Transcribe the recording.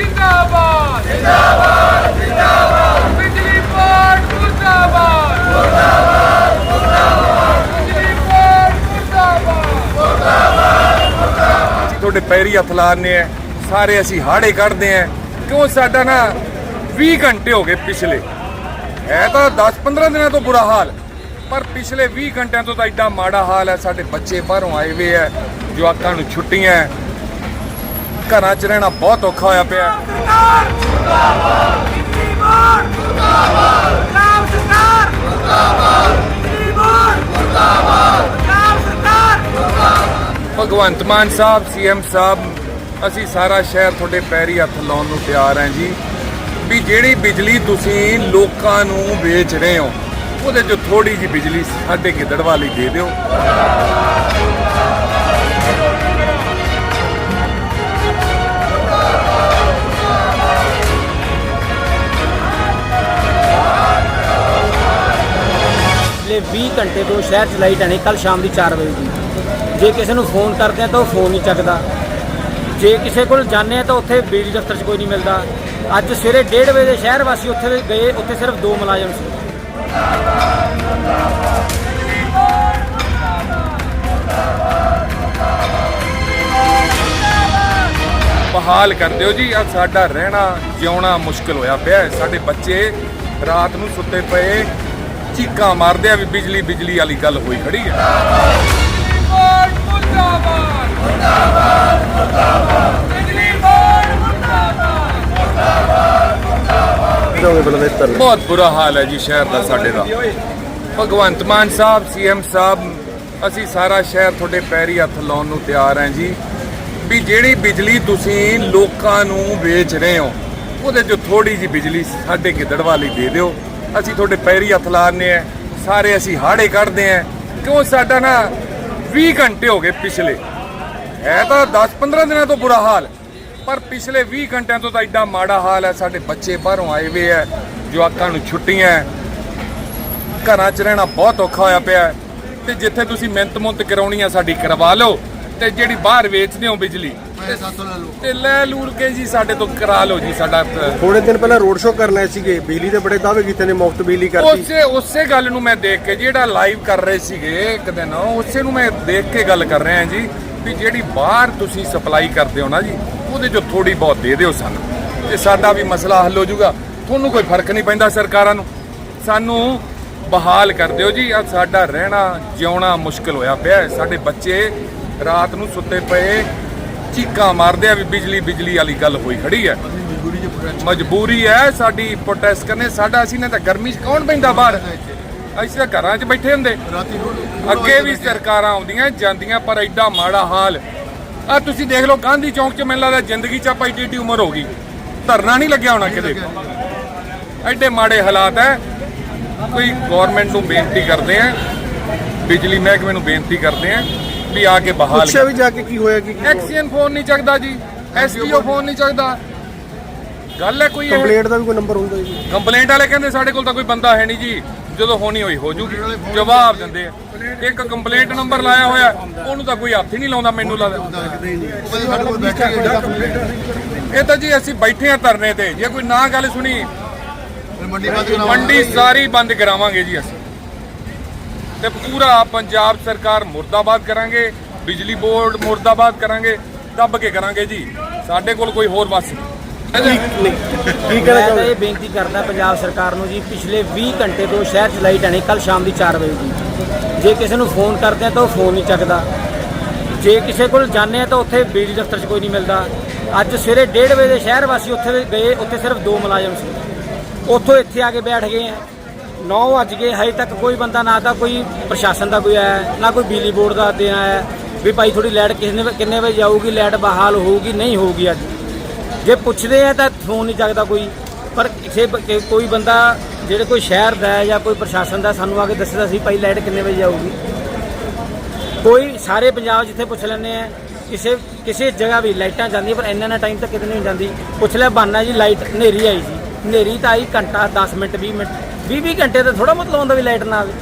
ਜਿੰਦਾਬਾਦ। ਜਿੰਦਾਬਾਦ ਜਿੰਦਾਬਾਦ। ਬਿਜਲੀ ਬੋਰਡ ਮੁਰਦਾਬਾਦ। ਮੁਰਦਾਬਾਦ ਮੁਰਦਾਬਾਦ। ਬਿਜਲੀ ਬੋਰਡ ਮੁਰਦਾਬਾਦ ਅਸੀਂ ਤੁਹਾਡੇ ਪੈਰੀ ਹੱਥ ਲਾਣੇ ਆ, ਸਾਰੇ ਅਸੀਂ ਹਾੜੇ ਕੱਢਦੇ ਆ। ਕਿਉਂ ਸਾਡਾ ਨਾ 20 ਘੰਟੇ ਹੋ ਗਏ ਪਿਛਲੇ। ਹੈ ਤਾਂ 10-15 ਦਿਨਾਂ ਤੋਂ ਬੁਰਾ ਹਾਲ। ਪਰ ਪਿਛਲੇ 20 ਘੰਟਿਆਂ ਤੋਂ ਤਾਂ ਐਡਾ ਮਾੜਾ ਹਾਲ ਹੈ, ਸਾਡੇ ਬੱਚੇ ਬਾਹਰੋਂ ਆਏ ਹੋਏ ਆ, ਜਵਾਕਾਂ ਨੂੰ ਛੁੱਟੀਆਂ ਘਰਾਂ 'ਚ ਰਹਿਣਾ ਬਹੁਤ ਔਖਾ ਹੋਇਆ ਪਿਆ। ਭਗਵੰਤ ਮਾਨ ਸਾਹਿਬ ਸੀਐਮ ਸਾਹਿਬ ਅਸੀਂ ਸਾਰਾ ਸ਼ਹਿਰ ਤੁਹਾਡੇ ਪੈਰੀ ਹੱਥ ਲਾਉਣ ਨੂੰ ਤਿਆਰ ਹਾਂ ਜੀ। ਵੀ ਜਿਹੜੀ ਬਿਜਲੀ ਤੁਸੀਂ ਲੋਕਾਂ ਨੂੰ ਵੇਚ ਰਹੇ ਹੋ ਉਹਦੇ 'ਚ ਥੋੜੀ ਜੀ ਬਿਜਲੀ ਸਾਡੇ ਗਿੱਦੜਵਾ ਲਈ ਦੇ ਦਿਓ। ਪਿਛਲੇ 20 ਘੰਟੇ ਤੋਂ ਸ਼ਹਿਰ 'ਚ ਲਾਈਟ ਆਣੀ ਕੱਲ ਸ਼ਾਮ ਦੀ 4 ਵਜੇ ਦੀ। ਜੇ ਕਿਸੇ ਨੂੰ ਫੋਨ ਕਰਦੇ ਆ ਤਾਂ ਉਹ ਫੋਨ ਨਹੀਂ ਚੱਕਦਾ। ਜੇ ਕਿਸੇ ਕੋਲ ਜਾਂਦੇ ਆ ਤਾਂ ਉੱਥੇ ਬਿਜਲੀ ਦਫ਼ਤਰ 'ਚ ਕੋਈ ਨਹੀਂ ਮਿਲਦਾ। ਅੱਜ ਸਵੇਰੇ 1:30 ਵਜੇ ਦੇ ਸ਼ਹਿਰ ਵਾਸੀ ਉੱਥੇ ਗਏ, ਉੱਥੇ ਸਿਰਫ ਦੋ ਮੁਲਾਜ਼ਮ ਸੀ। ਬਹਾਲ ਕਰ ਦਿਓ ਜੀ ਆ ਸਾਡਾ ਰਹਿਣਾ ਜਿਉਣਾ ਮੁਸ਼ਕਲ ਹੋਇਆ ਪਿਆ ਸਾਡੇ ਬੱਚੇ ਰਾਤ ਨੂੰ ਸੁੱਤੇ ਪਏ ਚੀਕਾਂ ਮਾਰਦੇ ਆ ਵੀ ਬਿਜਲੀ ਬਿਜਲੀ ਵਾਲੀ ਗੱਲ ਹੋਈ ਖੜੀ ਹੈ। ਬਹੁਤ ਬੁਰਾ ਹਾਲ ਹੈ ਜੀ ਸ਼ਹਿਰ ਦਾ ਸਾਡੇ ਦਾ। ਭਗਵੰਤ ਮਾਨ ਸਾਹਿਬ ਸੀਐਮ ਸਾਹਿਬ ਅਸੀਂ ਸਾਰਾ ਸ਼ਹਿਰ ਤੁਹਾਡੇ ਪੈਰੀ ਹੱਥ ਲਾਉਣ ਨੂੰ ਤਿਆਰ ਹਾਂ ਜੀ। ਵੀ ਜਿਹੜੀ ਬਿਜਲੀ ਤੁਸੀਂ ਲੋਕਾਂ ਨੂੰ ਵੇਚ ਰਹੇ ਹੋ ਉਹਦੇ 'ਚ ਥੋੜੀ ਜੀ ਬਿਜਲੀ ਸਾਡੇ ਗਿੱਦੜਵਾ ਲਈ ਦੇ ਦਿਓ। ਅਸੀਂ ਤੁਹਾਡੇ ਪੈਰੀ ਹੱਥ ਲਾਣੇ ਆ ਸਾਰੇ ਅਸੀਂ ਹਾੜੇ ਕੱਢਦੇ ਆ ਕਿਉਂ ਸਾਡਾ ਨਾ 20 ਘੰਟੇ ਹੋ ਗਏ ਪਿਛਲੇ। ਹੈ ਤਾਂ 10-15 ਦਿਨਾਂ ਤੋਂ ਬੁਰਾ ਹਾਲ। ਪਰ ਪਿਛਲੇ 20 ਘੰਟਿਆਂ ਤੋਂ ਤਾਂ ਐਡਾ ਮਾੜਾ ਹਾਲ ਹੈ, ਸਾਡੇ ਬੱਚੇ ਬਾਹਰੋਂ ਆਏ ਹੋਏ ਆ ਜਵਾਕਾਂ ਨੂੰ ਛੁੱਟੀਆਂ ਘਰਾਂ 'ਚ ਰਹਿਣਾ ਬਹੁਤ ਔਖਾ ਹੋਇਆ ਪਿਆ ਹੈ। ਤੇ ਜਿੱਥੇ ਤੁਸੀਂ ਮਿਹਨਤ ਮੁੰਤ ਕਰਾਉਣੀ ਆ ਸਾਡੀ ਕਰਵਾ ਲਓ। ਤੇ ਜਿਹੜੀ ਬਾਹਰ ਵੇਚਦੇ ਹੋ ਬਿਜਲੀ ਤੇ ਲੈ ਲੂਲ ਕੇ ਜੀ ਸਾਡੇ ਤੋਂ ਕਰਾ ਲਓ ਜੀ ਸਾਡਾ ਤ- ਥੋੜੇ ਦਿਨ ਪਹਿਲਾਂ ਰੋਡ ਸ਼ੋਅ ਕਰਨ ਆਏ ਸੀਗੇ ਬਿਜਲੀ ਦੇ ਬੜੇ ਦਾਅਵੇ ਕੀਤੇ ਨੇ ਮੁਫਤ ਬਿਜਲੀ ਕਰਤੀ। ਉਸੇ ਉਸੇ ਗੱਲ ਨੂੰ ਮੈਂ ਦੇਖ ਕੇ ਜਿਹੜਾ ਲਾਈਵ ਕਰ ਰਹੇ ਸੀਗੇ ਇੱਕ ਦਿਨ ਉਸੇ ਨੂੰ ਮੈਂ ਦੇਖ ਕੇ ਗੱਲ ਕਰ ਰਿਹਾ ਜੀ ਵੀ ਜਿਹੜੀ ਬਾਹਰ ਤੁਸੀਂ ਸਪਲਾਈ ਕਰਦੇ ਹੋ ਨਾ ਜੀ ਉਹਦੇ ਚੋਂ ਥੋੜੀ ਬਹੁਤ ਦੇ ਦਿਓ ਸਾਨੂੰ। ਤੇ ਸਾਡਾ ਵੀ ਮਸਲਾ ਹੱਲ ਹੋ ਜਾਊਗਾ ਤੁਹਾਨੂੰ ਕੋਈ ਫ਼ਰਕ ਨਹੀਂ ਪੈਂਦਾ ਸਰਕਾਰਾਂ ਨੂੰ। ਸਾਨੂੰ ਬਹਾਲ ਕਰ ਦਿਓ ਜੀ ਆ ਸਾਡਾ ਰਹਿਣਾ ਜਿਉਣਾ ਮੁਸ਼ਕਲ ਹੋਇਆ ਪਿਆ ਹੈ। ਸਾਡੇ ਬੱਚੇ ਰਾਤ ਨੂੰ ਸੁੱਤੇ ਪਏ ਚੀਕਾਂ ਮਾਰਦੇ ਆ ਵੀ ਬਿਜਲੀ ਬਿਜਲੀ ਵਾਲੀ ਗੱਲ ਹੋਈ ਖੜੀ ਹੈ। ਮਜਬੂਰੀ ਹੈ, ਸਾਡੀ ਪ੍ਰੋਟੈਸਟ ਕਰਨੇ, ਸਾਡਾ ਅਸੀਂ ਨੇ ਤਾਂ ਗਰਮੀ 'ਚ ਕੌਣ ਪੈਂਦਾ ਬਾਹਰ? ਅਸੀਂ ਤਾਂ ਘਰਾਂ 'ਚ ਬੈਠੇ ਹੁੰਦੇ। ਅੱਗੇ ਵੀ ਸਰਕਾਰਾਂ ਆਉਂਦੀਆਂ, ਜਾਂਦੀਆਂ, ਪਰ ਐਡਾ ਮਾੜਾ ਹਾਲ। ਆ ਤੁਸੀਂ ਦੇਖ ਲਓ, ਗਾਂਧੀ ਚੌਂਕ 'ਚ ਮੈਨੂੰ ਲੱਗਦਾ ਜ਼ਿੰਦਗੀ 'ਚ ਆਪਾਂ ਏਡੀ ਏਡੀ ਉਮਰ ਹੋ ਗਈ। ਧਰਨਾ ਨਹੀਂ ਲੱਗਿਆ ਹੋਣਾ ਕਿਤੇ। ਐਡੇ ਮਾੜੇ ਹਾਲਾਤ ਹੈ। ਕੋਈ ਗਵਰਨਮੈਂਟ ਨੂੰ ਬੇਨਤੀ ਕਰਦੇ ਆ। ਬਿਜਲੀ ਮਹਿਕਮੇ ਨੂੰ ਬੇਨਤੀ ਕਰਦੇ ਆ। ਵੀ ਆ ਕੇ ਬਹਾਲ ਪੁੱਛਿਆ ਵੀ ਜਾ ਕੇ ਕੀ ਹੋਇਆ ਕੀ ਐਕਸੀਅਨ ਫੋਨ ਨਹੀਂ ਚੱਕਦਾ ਜੀ ਐਸਡੀਓ ਫੋਨ ਨਹੀਂ ਚੱਕਦਾ। ਗੱਲ ਹੈ ਕੋਈ ਕੰਪਲੇਂਟ ਦਾ ਵੀ ਕੋਈ ਨੰਬਰ ਹੁੰਦਾ ਜੀ? ਕੰਪਲੇਂਟ ਵਾਲੇ ਕਹਿੰਦੇ ਸਾਡੇ ਕੋਲ ਤਾਂ ਕੋਈ ਬੰਦਾ ਹੈ ਨਹੀਂ ਜੀ ਜਦੋਂ ਹੋਣੀ ਹੋਈ ਹੋ ਜੂਗੀ ਜਵਾਬ ਦਿੰਦੇ ਆ। ਇੱਕ ਕੰਪਲੇਂਟ ਨੰਬਰ ਲਾਇਆ ਹੋਇਆ ਉਹਨੂੰ ਤਾਂ ਕੋਈ ਹੱਥ ਹੀ ਨਹੀਂ ਲਾਉਂਦਾ ਮੈਨੂੰ ਲੱਗਦਾ। ਇਹ ਤਾਂ ਜੀ ਅਸੀਂ ਬੈਠੇ ਆ ਧਰਨੇ ਤੇ ਜੇ ਕੋਈ ਨਾ ਗੱਲ ਸੁਣੀ ਮੰਡੀ ਸਾਰੀ ਬੰਦ ਕਰਾਵਾਂਗੇ ਜੀ ਅਸੀਂ। ਤੇ ਪੂਰਾ ਪੰਜਾਬ ਸਰਕਾਰ ਮੁਰਦਾਬਾਦ ਕਰਾਂਗੇ, ਬਿਜਲੀ ਬੋਰਡ ਮੁਰਦਾਬਾਦ ਕਰਾਂਗੇ, ਦੱਬ ਕੇ ਕਰਾਂਗੇ ਜੀ। ਸਾਡੇ ਕੋਲ ਕੋਈ ਹੋਰ ਬਸ ਨਹੀਂ। ਕੀ ਕਹਿਣਾ ਮੈਂ ਇਹ ਬੇਨਤੀ ਕਰਦਾ ਪੰਜਾਬ ਸਰਕਾਰ ਨੂੰ ਜੀ, ਪਿਛਲੇ 20 ਘੰਟੇ ਤੋਂ ਸ਼ਹਿਰ 'ਚ ਲਾਈਟ ਆਣੀ ਕੱਲ ਸ਼ਾਮ ਦੀ 4 ਵਜੇ ਦੀ। ਜੇ ਕਿਸੇ ਨੂੰ ਫੋਨ ਕਰਦੇ ਆ ਤਾਂ ਉਹ ਫੋਨ ਨਹੀਂ ਚੱਕਦਾ। ਜੇ ਕਿਸੇ ਕੋਲ ਜਾਂਦੇ ਆ ਤਾਂ ਉੱਥੇ ਬਿਜਲੀ ਦਫ਼ਤਰ 'ਚ ਕੋਈ ਨਹੀਂ ਮਿਲਦਾ। ਅੱਜ ਸਵੇਰੇ 1:30 ਵਜੇ ਦੇ ਸ਼ਹਿਰ ਵਾਸੀ ਉੱਥੇ ਗਏ, ਉੱਥੇ ਸਿਰਫ ਦੋ ਮੁਲਾਜ਼ਮ ਸੀ। ਉੱਥੋਂ ਇੱਥੇ ਆ ਕੇ ਬੈਠ ਗਏ ਆ। 9 ਵੱਜ ਗਏ, ਹਜੇ ਤੱਕ ਕੋਈ ਬੰਦਾ ਨਾ ਤਾਂ ਕੋਈ ਪ੍ਰਸ਼ਾਸਨ ਦਾ ਕੋਈ ਆਇਆ, ਨਾ ਕੋਈ ਬਿਜਲੀ ਬੋਰਡ ਦਾ ਦੇ ਆਇਆ, ਵੀ ਭਾਈ ਥੋੜੀ ਲਾਈਟ ਕਿੰਨੇ ਕਿੰਨੇ ਵਜੇ ਜਾਊਗੀ ਲਾਈਟ ਬਹਾਲ ਹੋਊਗੀ, ਨਹੀਂ ਹੋਊਗੀ ਅੱਜ। ਜੇ ਪੁੱਛਦੇ ਆ ਤਾਂ ਫੋਨ ਨਹੀਂ ਚੱਕਦਾ ਕੋਈ, ਪਰ ਕਿਸੇ ਕੋਈ ਬੰਦਾ ਜਿਹੜੇ ਕੋਈ ਸ਼ਹਿਰ ਦਾ ਜਾਂ ਕੋਈ ਪ੍ਰਸ਼ਾਸਨ ਦਾ ਸਾਨੂੰ ਆ ਕੇ ਦੱਸਦਾ ਸੀ ਭਾਈ ਲਾਈਟ ਕਿੰਨੇ ਵਜੇ ਜਾਊਗੀ ਕੋਈ ਸਾਰੇ ਪੰਜਾਬ ਜਿੱਥੇ ਪੁੱਛ ਲੈਂਦੇ ਆ, ਕਿਸੇ ਕਿਸੇ ਜਗ੍ਹਾ ਵੀ ਲਾਈਟਾਂ ਜਾਂਦੀਆਂ, ਪਰ ਇੰਨਾ ਨਾ ਟਾਈਮ ਤੱਕ ਕਿਤੇ ਨਹੀਂ ਜਾਂਦੀ। ਪੁੱਛ ਲਿਆ ਬਾਨਾ ਜੀ, ਲਾਈਟ ਹਨੇਰੀ ਆਈ ਸੀ। ਹਨੇਰੀ ਤਾਂ ਆਈ ਘੰਟਾ 10 ਮਿੰਟ 20 ਮਿੰਟ 20 20 ਘੰਟੇ ਤਾਂ ਥੋੜਾ ਮਤਲਬ ਹੁੰਦਾ ਵੀ ਲਾਈਟ ਨਾ ਆਵੇ।